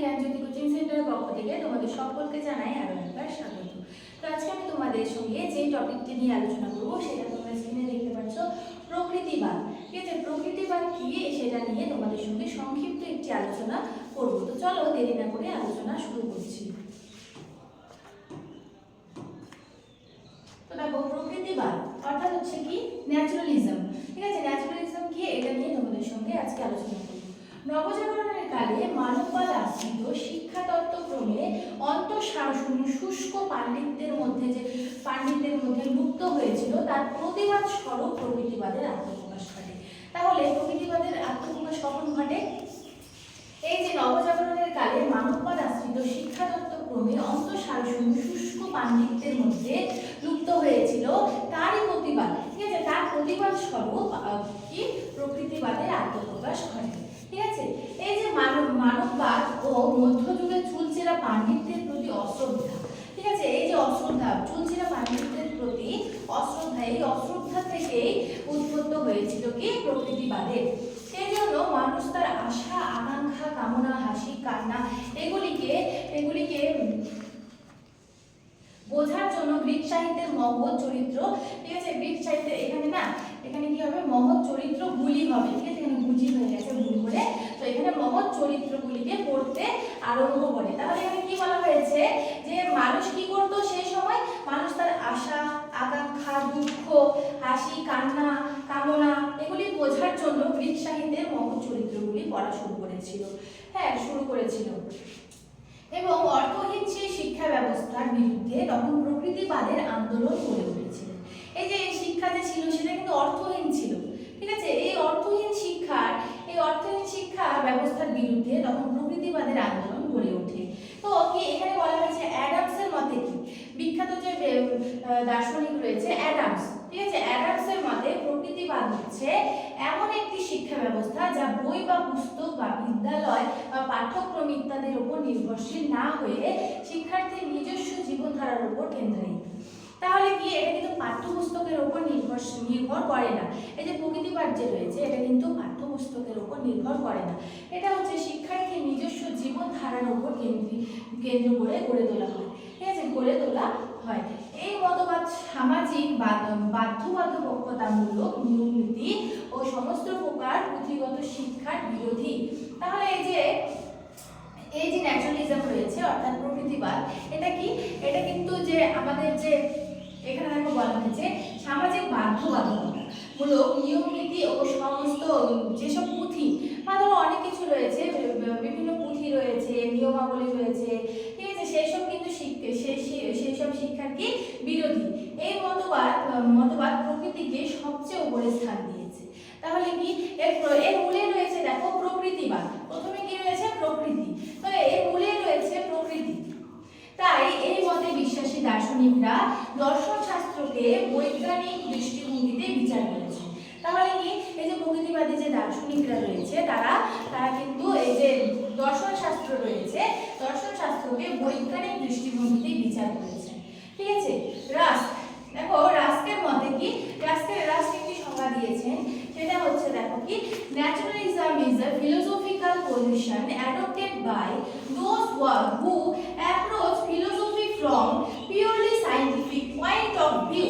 জ্ঞানজ্যোতি coaching সেন্টারের পক্ষ থেকে তোমাদের সকলকে জানাই আরও একবার স্বাগত। তো আজকে আমি তোমাদের সঙ্গে যে টপিকটি নিয়ে আলোচনা করব, সেটা তোমরা স্ক্রিনে দেখতে পাচ্ছ, প্রকৃতিবাদ। ঠিক আছে? প্রকৃতিবাদ কি? সেটা নিয়ে তোমাদের সঙ্গে সংক্ষিপ্ত একটি আলোচনা করব। তো চলো, দেরি না করে আলোচনা শুরু করছি। তো দেখো, প্রকৃতিবাদ অর্থাৎ হচ্ছে কি? ন্যাচারালিজম ঠিক আছে? ন্যাচারালিজম কি? এটা নিয়ে তোমাদের সঙ্গে আজকে আলোচনা মানববাদ আশ্রিত শিক্ষাতত্ত্ব ক্রমে অন্তঃশাসন শুষ্ক পাণ্ডিত্যের মধ্যে যে পাণ্ডিত্যের মধ্যে লুপ্ত হয়েছিল, তার প্রতিবাদ স্বরূপ প্রকৃতিবাদের আত্মপ্রকাশ ঘটে। তাহলে প্রকৃতিবাদের আত্মপ্রকাশ কখন ঘটে? এই যে নবজাগরণের কালে মানববাদ আশ্রিত শিক্ষাতত্ত্ব ক্রমে অন্তঃসারসূন্য শুষ্ক পাণ্ডিত্যের মধ্যে লুপ্ত হয়েছিল, তারই প্রতিবাদ। ঠিক আছে, তার প্রতিবাদ স্বরূপ কি? প্রকৃতিবাদের আত্মপ্রকাশ ঘটে ঠিক আছে এই যে মানব মানববাদ ও মধ্যযুগের চুলচেরা পাণ্ডিত্যের প্রতি অশ্রদ্ধা ঠিক আছে এই যে অশ্রদ্ধা চুলচেরা পাণ্ডিত্যের প্রতি অশ্রদ্ধা এই অশ্রদ্ধা থেকেই উদ্বুদ্ধ হয়েছিল কি? প্রকৃতিবাদের সেই জন্য মানুষ তার আশা, আকাঙ্ক্ষা, কামনা, হাসি, কান্না, এগুলিকে এগুলিকে বোঝার জন্য গ্রিক সাহিত্যের মহৎ চরিত্র, ঠিক আছে? গ্রিক সাহিত্যের এখানে না, এখানে কি হবে? মহৎ চরিত্র গুলি হবে, ঠিক আছে? এখানে গুজি হয়ে গেছে ভুল করে। তো এখানে মহৎ চরিত্রগুলিকে পড়তে আরম্ভ করে। তাহলে এখানে কি বলা হয়েছে? যে মানুষ কি করতো সেই সময়? মানুষ তার আশা হাসি, কান্না, কামনা, এগুলি বোঝার জন্য গ্রিক সাহিত্যের মহৎ চরিত্রগুলি পড়া শুরু করেছিল। হ্যাঁ শুরু করেছিল। এবং অর্থহীন সেই শিক্ষা ব্যবস্থার বিরুদ্ধে তখন প্রকৃতিবাদের আন্দোলন গড়ে উঠেছিল। এই যে এই শিক্ষা যে ছিল, সেটা কিন্তু অর্থহীন ছিল। ঠিক আছে? এই অর্থহীন শিক্ষার, এই অর্থহীন শিক্ষা ব্যবস্থার বিরুদ্ধে তখন প্রকৃতিবাদের আন্দোলন গড়ে ওঠে। তো কি এখানে বলা হয়েছে অ্যাডামসের মতে কি? বিখ্যাত যে দার্শনিক রয়েছে অ্যাডামস। ঠিক আছে অ্যাডামসের মতে প্রকৃতিবাদ হচ্ছে এমন একটি শিক্ষা ব্যবস্থা যা বই বা পুস্তক বা বিদ্যালয় বা পাঠ্যক্রম ইত্যাদির উপর নির্ভরশীল না হয়ে শিক্ষার্থীর নিজস্ব জীবনধারার উপর কেন্দ্রায়িত তাহলে কি এটা কিন্তু পাঠ্যপুস্তকের উপর নির্ভর নির্ভর করে না? এই যে প্রকৃতিবাদ যে রয়েছে, এটা কিন্তু পাঠ্যপুস্তকের উপর নির্ভর করে না। এটা হচ্ছে শিক্ষার্থীর নিজস্ব জীবনধারার উপর কেন্দ্রী, কেন্দ্র করে গড়ে তোলা হয়। ঠিক আছে? গড়ে তোলা হয়। সামাজিক বাধ্যবাধকতামূলক নিয়মনীতি ও সমস্ত প্রকার পুঁথিগত শিক্ষার বিরোধী। তাহলে এই যে এই যে ন্যাচারালিজম রয়েছে, অর্থাৎ প্রকৃতিবাদ, এটা কি? এটা কিন্তু যে আমাদের যে এখানে দেখো বলা হয়েছে, সামাজিক বাধ্যবাধকতা মূলক নিয়ম নীতি ও সমস্ত যেসব পুঁথি, বা ধরো অনেক কিছু রয়েছে, বিভিন্ন পুঁথি রয়েছে, নিয়মাবলী রয়েছে, ঠিক আছে? সেই সব কিন্তু শিখ- সে- সে- সেই সব শিক্ষার কি বিরোধী এই মতবাদ মতবাদ প্রকৃতিকে সবচেয়ে উপরে স্থান দিয়েছে তাহলে কি এর প্র- এর মূলে রয়েছে দেখো প্রকৃতিবাদ প্রথমে কি রয়েছে প্রকৃতি তো এর মূলে রয়েছে প্রকৃতি তাই এই মতে বিশ্বাসী দার্শনিকরা দর্শন শাস্ত্রকে বৈজ্ঞানিক দৃষ্টিভঙ্গিতে বিচার করেছে। তাহলে কি? এই যে প্রকৃতিবাদী যে দার্শনিকরা রয়েছে, তারা তারা কিন্তু এই যে দর্শন শাস্ত্র রয়েছে, দর্শন শাস্ত্রকে বৈজ্ঞানিক দৃষ্টিভঙ্গিতে বিচার করেছে। ঠিক আছে? রাস, দেখো রাস্কের মতে কি? রাস্কের রাস্ক একটি সংজ্ঞা দিয়েছেন, সেটা হচ্ছে, দেখো কি? Naturalism is a position adopted by those who approach philosophy from purely scientific point of view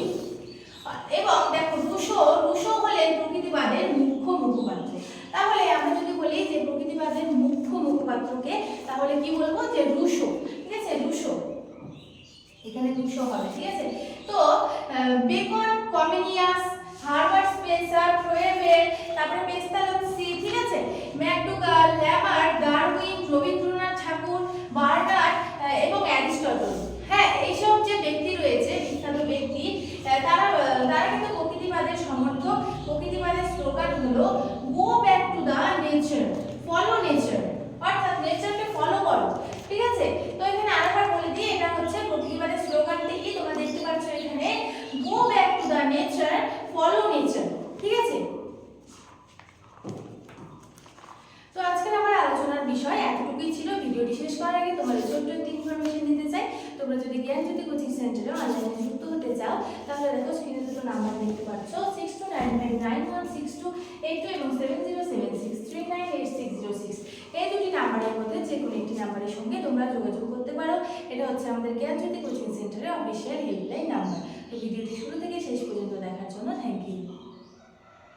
এবং দেখো, রুশো রুশো হলেন প্রকৃতিবাদের মুখ্য মুখপাত্র। তাহলে আমরা যদি বলি যে প্রকৃতিবাদের মুখ্য মুখপাত্রকে, তাহলে কি বলব? যে রুশো, ঠিক আছে? রুশো। এখানে দুশো হবে, ঠিক আছে? তো Bacon, Comenius Herbert Spencer Froebel তারপরে পেস্তালসি ঠিক আছে? McDougall Lamarck Darwin, Rabindranath Thakur Bernard ah, এবং অ্যারিস্টটল হ্যাঁ এইসব যে ব্যক্তি রয়েছে বিখ্যাত ব্যক্তি আহ, তারা আহ, তারা কিন্তু প্রকৃতিবাদের সমর্থক প্রকৃতিবাদের স্লোগান হলো go back to the nature follow nature অর্থাৎ নেচারকে ফলো করো, ঠিক আছে? তো এখানে আরেকবার বলে দিই, এটা হচ্ছে প্রকৃতিবাদের স্লোগান থেকে তোমরা দেখতে পাচ্ছ এখানে go back to the nature follow nature ঠিক আছে? তো আজকের আমার আলোচনার বিষয় এতটুকুই ছিল, ভিডিওটি শেষ করার আগে তোমাদের ছোট্ট একটি ইনফরমেশন দিতে চাই। তোমরা যদি জ্ঞানজ্যোতি কোচিং সেন্টারে অনলাইনে যুক্ত হতে চাও তাহলে দেখো স্ক্রিনে দুটো নাম্বার দেখতে পাচ্ছ six two nine five nine one six two eight এবং seven zero seven six three nine eight six zero এই দুটি নাম্বারের মধ্যে যে একটি নাম্বারের সঙ্গে তোমরা যোগাযোগ করতে পারো। এটা হচ্ছে আমাদের জ্ঞানজ্যোতি কোচিং সেন্টারের অফিসিয়াল হেল্পলাইন নাম্বার তো ভিডিওটি শুরু থেকে শেষ পর্যন্ত দেখার জন্য থ্যাংক ইউ